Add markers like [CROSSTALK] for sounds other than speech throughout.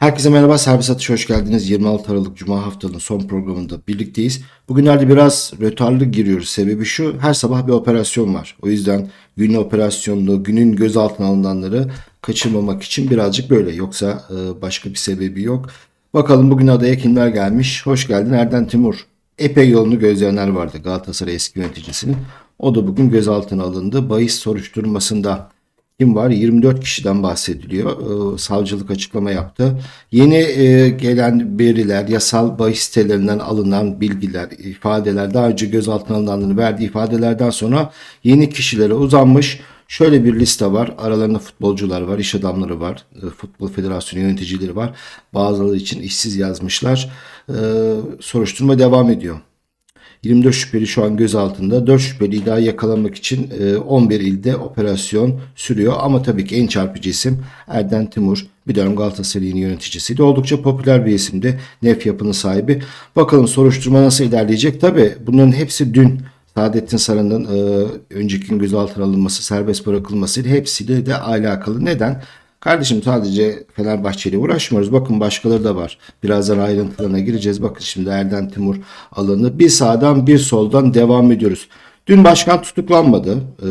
Herkese merhaba, Servis Atış hoş geldiniz. 26 Aralık Cuma haftanın son programında birlikteyiz. Bugünlerde biraz rötarlı giriyoruz. Sebebi şu, her sabah bir operasyon var. O yüzden günün operasyonunu, günün gözaltına alınanları kaçırmamak için birazcık böyle. Yoksa e, başka bir sebebi yok. Bakalım bugün adaya kimler gelmiş? Hoş geldin Erden Timur. Epey yolunu gözleyenler vardı Galatasaray eski yöneticisinin. O da bugün gözaltına alındı. Bahis soruşturmasında kim var? 24 kişiden bahsediliyor. Ee, savcılık açıklama yaptı. Yeni e, gelen veriler, yasal bahis sitelerinden alınan bilgiler, ifadeler, daha önce gözaltına alınanların verdiği ifadelerden sonra yeni kişilere uzanmış. Şöyle bir liste var. Aralarında futbolcular var, iş adamları var, e, Futbol Federasyonu yöneticileri var. Bazıları için işsiz yazmışlar. Ee, soruşturma devam ediyor. 24 şüpheli şu an gözaltında. 4 şüpheli daha yakalamak için e, 11 ilde operasyon sürüyor. Ama tabii ki en çarpıcı isim Erden Timur. Bir dönem Galatasaray'ın yöneticisiydi. Oldukça popüler bir isimdi. Nef yapının sahibi. Bakalım soruşturma nasıl ilerleyecek? Tabii bunların hepsi dün Saadettin Saran'ın e, önceki gün gözaltına alınması, serbest bırakılmasıyla hepsiyle de alakalı. Neden? Kardeşim sadece Fenerbahçe ile uğraşmıyoruz. Bakın başkaları da var. Birazdan ayrıntılarına gireceğiz. Bakın şimdi Erden Timur alanı. Bir sağdan bir soldan devam ediyoruz. Dün başkan tutuklanmadı. Ee,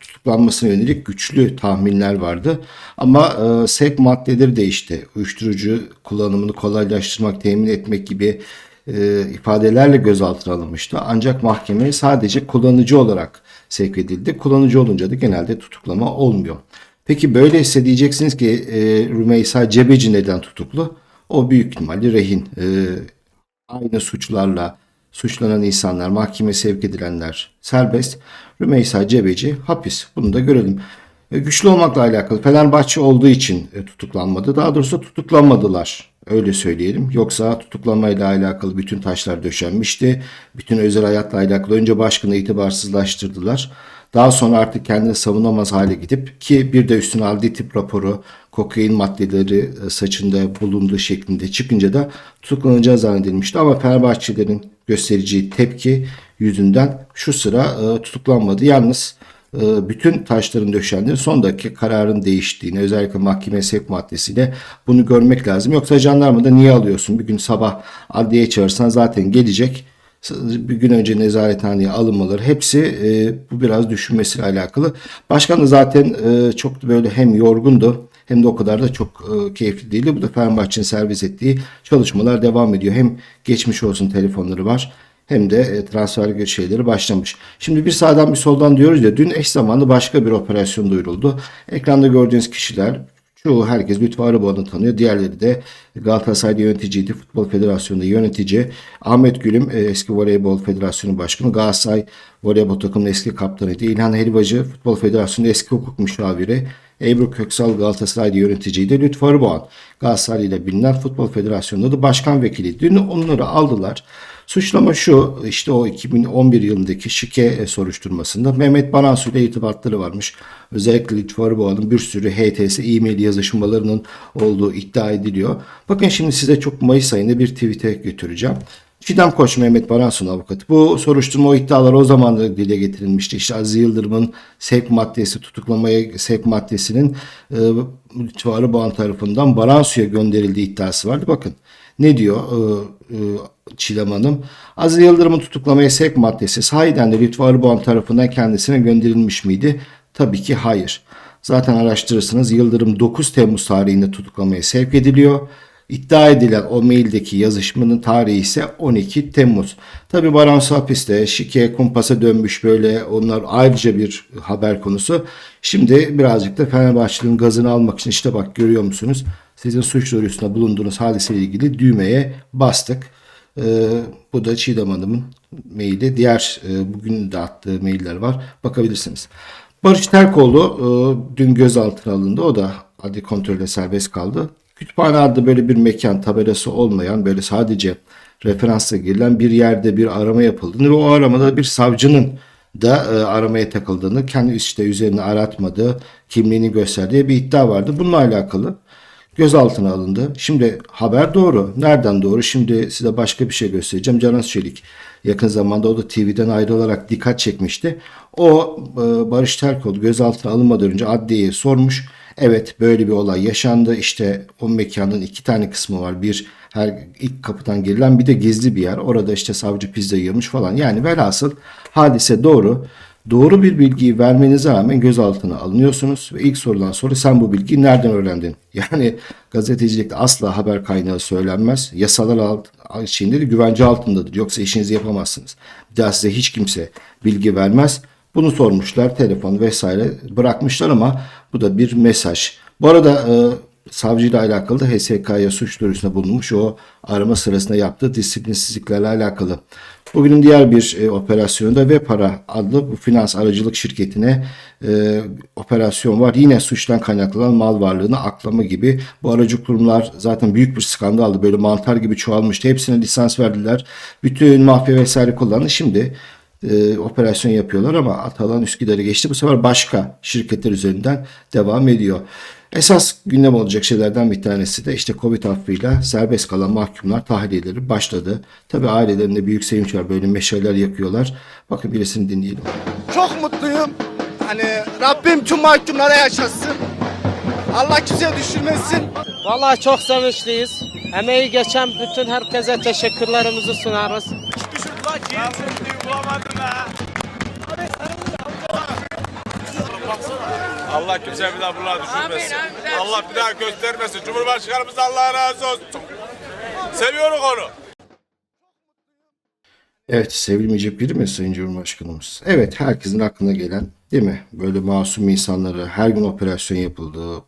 tutuklanmasına yönelik güçlü tahminler vardı. Ama e, sevk maddeleri değişti. Uyuşturucu kullanımını kolaylaştırmak, temin etmek gibi e, ifadelerle gözaltına alınmıştı. Ancak mahkemeye sadece kullanıcı olarak sevk edildi. Kullanıcı olunca da genelde tutuklama olmuyor. Peki böyleyse diyeceksiniz ki e, Rümeysa Cebeci neden tutuklu? O büyük ihtimalle rehin. E, aynı suçlarla suçlanan insanlar, mahkeme sevk edilenler serbest. Rümeysa Cebeci hapis. Bunu da görelim. E, güçlü olmakla alakalı Fenerbahçe olduğu için e, tutuklanmadı. Daha doğrusu tutuklanmadılar. Öyle söyleyelim. Yoksa tutuklanmayla alakalı bütün taşlar döşenmişti. Bütün özel hayatla alakalı önce başkanı itibarsızlaştırdılar. Daha sonra artık kendini savunamaz hale gidip ki bir de üstüne aldığı tip raporu kokain maddeleri e, saçında bulunduğu şeklinde çıkınca da tutuklanacağı zannedilmişti. Ama Fenerbahçelerin göstereceği tepki yüzünden şu sıra e, tutuklanmadı. Yalnız bütün taşların döşendiği son dakika kararın değiştiğini özellikle mahkeme sevk maddesiyle bunu görmek lazım. Yoksa jandarmada niye alıyorsun? Bir gün sabah adliyeye çağırsan zaten gelecek bir gün önce nezarethaneye alınmaları hepsi e, bu biraz düşünmesiyle alakalı. Başkan da zaten e, çok böyle hem yorgundu hem de o kadar da çok e, keyifli değildi. Bu da Fenerbahçe'nin servis ettiği çalışmalar devam ediyor. Hem geçmiş olsun telefonları var hem de e, transfer şeyleri başlamış. Şimdi bir sağdan bir soldan diyoruz ya dün eş zamanlı başka bir operasyon duyuruldu. Ekranda gördüğünüz kişiler Çoğu herkes Lütfü Arıboğan'ı tanıyor. Diğerleri de Galatasaray'da yöneticiydi. Futbol Federasyonu'nda yönetici. Ahmet Gülüm e, eski Voleybol Federasyonu Başkanı. Galatasaray Voleybol takımının eski kaptanıydı. İlhan Helvacı Futbol Federasyonu eski hukuk müşaviri. Ebru Köksal Galatasaray'da yöneticiydi. Lütfü Arıboğan Galatasaray ile bilinen Futbol Federasyonu'nda da başkan vekili. Dün onları aldılar. Suçlama şu işte o 2011 yılındaki şike e, soruşturmasında Mehmet Baransu ile irtibatları varmış. Özellikle Lütfü Arıboğan'ın bir sürü HTS e-mail yazışmalarının olduğu iddia ediliyor. Bakın şimdi size çok Mayıs ayında bir tweet'e götüreceğim. Çiğdem Koç Mehmet Baransu'nun avukatı. Bu soruşturma o iddialar o zaman da dile getirilmişti. İşte Aziz Yıldırım'ın sevk maddesi, tutuklamaya sevk maddesinin e, Lütfü Arıboğan tarafından Baransu'ya gönderildiği iddiası vardı. Bakın ne diyor e, e, Çiğdem Hanım? Aziz Yıldırım'ın tutuklamaya sevk maddesi sahiden de Lütfü Arıboğan tarafından kendisine gönderilmiş miydi? Tabii ki hayır. Zaten araştırırsınız Yıldırım 9 Temmuz tarihinde tutuklamaya sevk ediliyor. İddia edilen o maildeki yazışmanın tarihi ise 12 Temmuz. Tabi Baran hapiste şike kumpasa dönmüş böyle onlar ayrıca bir haber konusu. Şimdi birazcık da Fenerbahçe'nin gazını almak için işte bak görüyor musunuz? Sizin suç duyurusunda bulunduğunuz hadiseyle ilgili düğmeye bastık. Ee, bu da Çiğdem Hanım'ın maili. Diğer e, bugün de attığı mailler var. Bakabilirsiniz. Barış Terkoğlu e, dün gözaltına alındı. O da adli kontrolle serbest kaldı. Kütüphane adlı böyle bir mekan tabelası olmayan böyle sadece referansla girilen bir yerde bir arama yapıldığını ve o aramada bir savcının da e, aramaya takıldığını, kendi işte üzerine aratmadığı, kimliğini gösterdiği bir iddia vardı. Bununla alakalı gözaltına alındı. Şimdi haber doğru. Nereden doğru? Şimdi size başka bir şey göstereceğim. Canan Çelik yakın zamanda o da TV'den ayrılarak dikkat çekmişti. O e, Barış Terkoğlu gözaltına alınmadan önce adliyeye sormuş. Evet böyle bir olay yaşandı. İşte o mekanın iki tane kısmı var. Bir her ilk kapıdan girilen bir de gizli bir yer. Orada işte savcı pizza yiyormuş falan. Yani velhasıl hadise doğru. Doğru bir bilgiyi vermenize rağmen gözaltına alınıyorsunuz ve ilk sorulan soru sen bu bilgiyi nereden öğrendin? [LAUGHS] Yani gazetecilikte asla haber kaynağı söylenmez. Yasalar alt, içinde de güvence altındadır. Yoksa işinizi yapamazsınız. Bir daha size hiç kimse bilgi vermez. Bunu sormuşlar, telefon vesaire bırakmışlar ama bu da bir mesaj. Bu arada e, savcıyla alakalı da HSK'ya suç duyurusunda bulunmuş o arama sırasında yaptığı disiplinsizliklerle alakalı. Bugünün diğer bir e, operasyonunda ve para adlı bu finans aracılık şirketine e, operasyon var. Yine suçtan kaynaklanan mal varlığını aklama gibi. Bu aracı kurumlar zaten büyük bir skandaldı. Böyle mantar gibi çoğalmıştı. Hepsine lisans verdiler. Bütün mafya vesaire kullandı. Şimdi e, operasyon yapıyorlar ama Atalan Üsküdar'ı geçti. Bu sefer başka şirketler üzerinden devam ediyor. Esas gündem olacak şeylerden bir tanesi de işte Covid affıyla serbest kalan mahkumlar tahliyeleri başladı. Tabi ailelerinde büyük sevinç var. Böyle meşaleler yakıyorlar. Bakın birisini dinleyelim. Çok mutluyum. Hani Rabbim tüm mahkumlara yaşasın. Allah kimseye düşürmesin. Vallahi çok sevinçliyiz. Emeği geçen bütün herkese teşekkürlerimizi sunarız. Allah kimseye bir daha bunlar düşürmesin. Allah bir daha göstermesin. Cumhurbaşkanımız Allah razı olsun. Seviyoruz onu. Evet sevilmeyecek biri mi Sayın Cumhurbaşkanımız? Evet herkesin aklına gelen değil mi? Böyle masum insanları her gün operasyon yapıldı.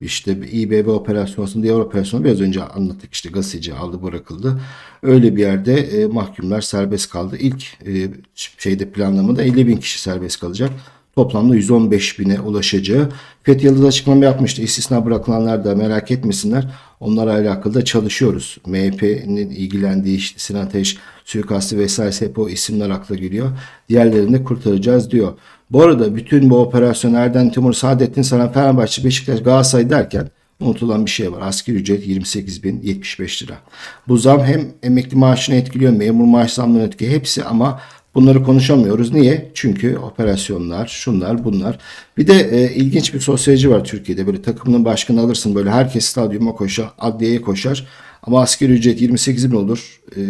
İşte İBB operasyonu, diğer operasyonu biraz önce anlattık işte gazeteci aldı bırakıldı. Öyle bir yerde e, mahkumlar serbest kaldı. İlk e, şeyde planlamada 50 bin kişi serbest kalacak. Toplamda 115 bine ulaşacağı. Fethi Yıldız açıklama yapmıştı. İstisna bırakılanlar da merak etmesinler. Onlarla alakalı da çalışıyoruz. MHP'nin ilgilendiği Sinan Ateş, suikastı vesaire hep o isimler akla geliyor. Diğerlerini de kurtaracağız diyor. Bu arada bütün bu operasyon Erden Timur, Saadettin Saran, Fenerbahçe, Beşiktaş, Galatasaray derken unutulan bir şey var. Asgari ücret 28.075 lira. Bu zam hem emekli maaşını etkiliyor, memur maaş zamlarını etkiliyor. Hepsi ama Bunları konuşamıyoruz. Niye? Çünkü operasyonlar, şunlar, bunlar. Bir de e, ilginç bir sosyoloji var Türkiye'de. Böyle takımının başkanı alırsın. Böyle herkes stadyuma koşar, adliyeye koşar. Ama asgari ücret 28 bin olur. E,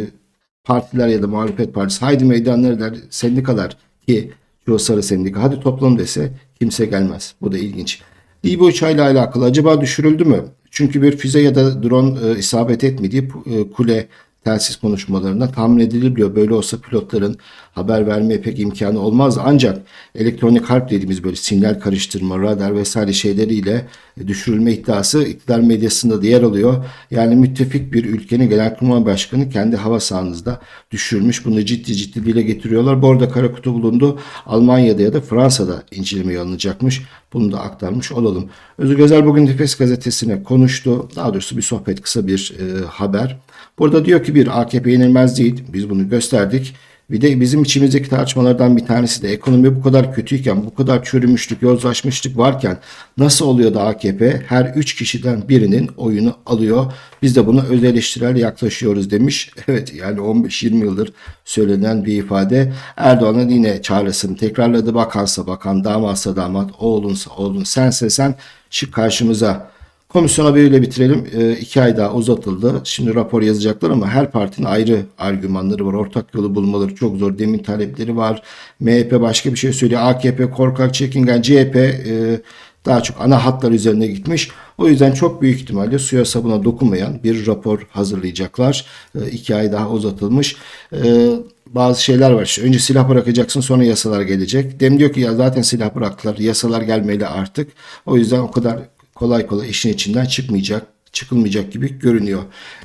partiler ya da muhalefet partisi haydi meydanları der, sendikalar ki çoğu sarı sendika hadi toplam dese kimse gelmez. Bu da ilginç. İbo uçağıyla alakalı acaba düşürüldü mü? Çünkü bir füze ya da drone e, isabet etmediği e, kule telsiz konuşmalarında tahmin edilebiliyor. Böyle olsa pilotların haber vermeye pek imkanı olmaz. Ancak elektronik harp dediğimiz böyle sinyal karıştırma, radar vesaire şeyleriyle düşürülme iddiası iktidar medyasında da yer alıyor. Yani müttefik bir ülkenin genelkurmay başkanı kendi hava sahanızda düşürmüş. Bunu ciddi ciddi dile getiriyorlar. Bu arada kara kutu bulundu. Almanya'da ya da Fransa'da incelemeye alınacakmış. Bunu da aktarmış olalım. Özgür Gezer bugün Nefes gazetesine konuştu. Daha doğrusu bir sohbet, kısa bir e, haber. Burada diyor ki bir AKP yenilmez değil. Biz bunu gösterdik. Bir de bizim içimizdeki tartışmalardan bir tanesi de ekonomi bu kadar kötüyken, bu kadar çürümüşlük, yozlaşmışlık varken nasıl oluyor da AKP her 3 kişiden birinin oyunu alıyor? Biz de buna öz eleştirel yaklaşıyoruz demiş. [LAUGHS] Evet yani 15-20 yıldır söylenen bir ifade. Erdoğan'ın yine çağrısını tekrarladı. Bakansa bakan, damatsa damat, oğlunsa oğlun, sense sen çık karşımıza. Komisyon haberiyle bitirelim. E, iki ay daha uzatıldı. Şimdi rapor yazacaklar ama her partinin ayrı argümanları var. Ortak yolu bulmaları çok zor. Demin talepleri var. MHP başka bir şey söylüyor. AKP korkak çekingen. CHP e, daha çok ana hatlar üzerine gitmiş. O yüzden çok büyük ihtimalle suya sabuna dokunmayan bir rapor hazırlayacaklar. E, iki ay daha uzatılmış. E, bazı şeyler var. İşte önce silah bırakacaksın sonra yasalar gelecek. Dem diyor ki ya zaten silah bıraktılar. Yasalar gelmeli artık. O yüzden o kadar kolay kolay işin içinden çıkmayacak, çıkılmayacak gibi görünüyor.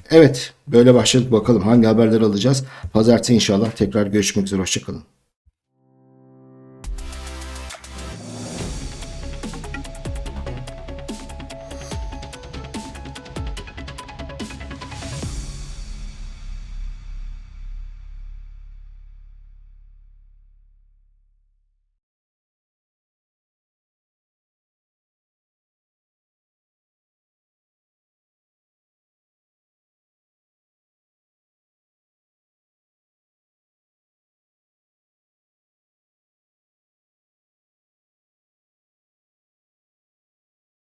Evet, böyle başladık bakalım hangi haberler alacağız. Pazartesi inşallah tekrar görüşmek üzere. Hoşçakalın.